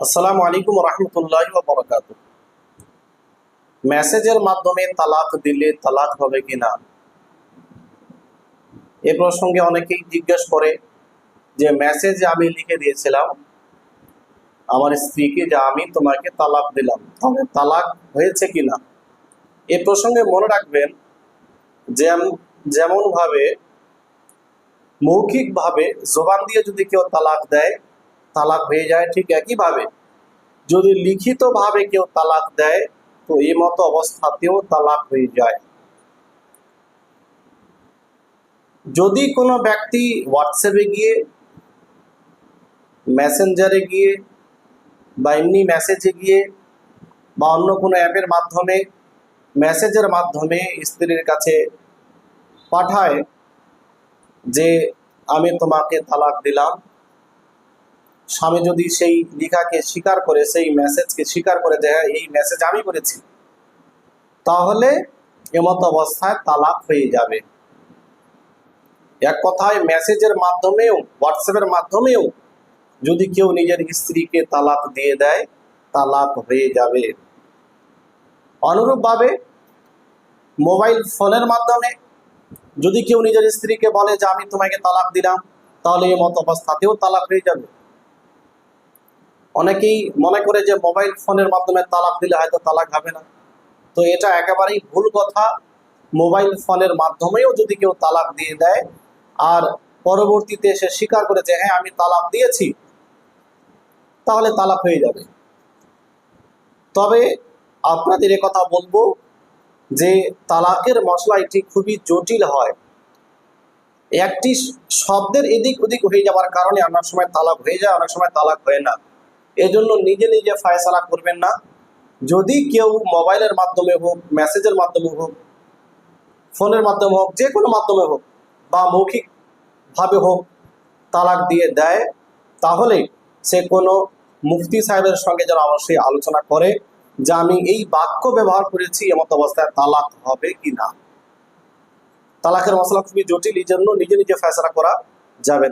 আসসালামু আলাইকুম রহমতুল্লাহ বরকাত মেসেজের মাধ্যমে তালাক দিলে তালাক হবে কিনা? এ প্রসঙ্গে অনেকেই জিজ্ঞেস করে যে মেসেজে আমি লিখে দিয়েছিলাম, আমার স্ত্রীকে যে আমি তোমাকে তালাক দিলাম তাহলে তালাক হয়েছে কিনা? এ প্রসঙ্গে মনে রাখবেন, যেম- যেমনভাবে, মৌখিকভাবে জোবান দিয়ে যদি কেউ তালাক দেয় তালাক হয়ে যায় ঠিক একইভাবে। যদি লিখিতভাবে কেউ তালাক দেয়, তো এই মতো অবস্থাতেও তালাক হয়ে যায়। যদি কোনো ব্যক্তি হোয়াটসঅ্যাপে গিয়ে মেসেঞ্জারে গিয়ে, বা এমনি মেসেজে গিয়ে, বা অন্য কোনো অ্যাপের মাধ্যমে মেসেজের মাধ্যমে স্ত্রীর কাছে পাঠায় যে, আমি তোমাকে তালাক দিলাম। স্বামী যদি সেই লেখাকে স্বীকার করে সেই মেসেজকে স্বীকার করে যে হ্যাঁ, এই মেসেজ আমি করেছি তাহলে এমত অবস্থায় তালাক হয়ে যাবে। এক কথায় মেসেজের মাধ্যমেও হোয়াটসঅ্যাপের মাধ্যমেও যদি কেউ নিজের স্ত্রীকে তালাক দিয়ে দেয় তালাক হয়ে যাবে। অনুরূপভাবে মোবাইল ফোনের মাধ্যমে যদি কেউ নিজের স্ত্রীকে বলে যে আমি তোমাকে তালাক দিলাম তাহলে এই মত অবস্থাতেও তালাক হয়ে যাবে। অনেকেই মনে করে যে মোবাইল ফোনের মাধ্যমে তালাক দিলে হয়তো তালাক হবে না। তো এটা একেবারেই ভুল কথা। মোবাইল ফোনের মাধ্যমেও যদি কেউ তালাক দিয়ে দেয় আর পরবর্তীতে সে স্বীকার করে যে হ্যাঁ আমি তালাক দিয়েছি, তাহলে তালাক হয়ে যাবে। তবে আপনাদের কথা বলব যে তালাকের মশলা এটি খুবই জটিল হয়। একটি শব্দের এদিক ওদিক হয়ে যাওয়ার কারণে অনেক সময় তালাক হয়ে যায়, অনেক সময় তালাক হয় না। এজন্য নিজে নিজে ফায়সালা করবেন না। যদি কেউ মোবাইলের মাধ্যমে হোক, মেসেজের মাধ্যমে হোক, ফোনের মাধ্যমে হোক, যে কোনো মাধ্যমে হোক বা মৌখিকভাবে হোক তালাক দিয়ে দেয়, তাহলে সে কোনো মুফতি সাহেবের সঙ্গে যেন অবশ্যই আলোচনা করে যে আমি এই বাক্য ব্যবহার করেছি, এমত অবস্থায় তালাক হবে কি না। তালাকের মশলা খুবই জটিল এই জন্য নিজে নিজে ফেসলা করা যাবে না।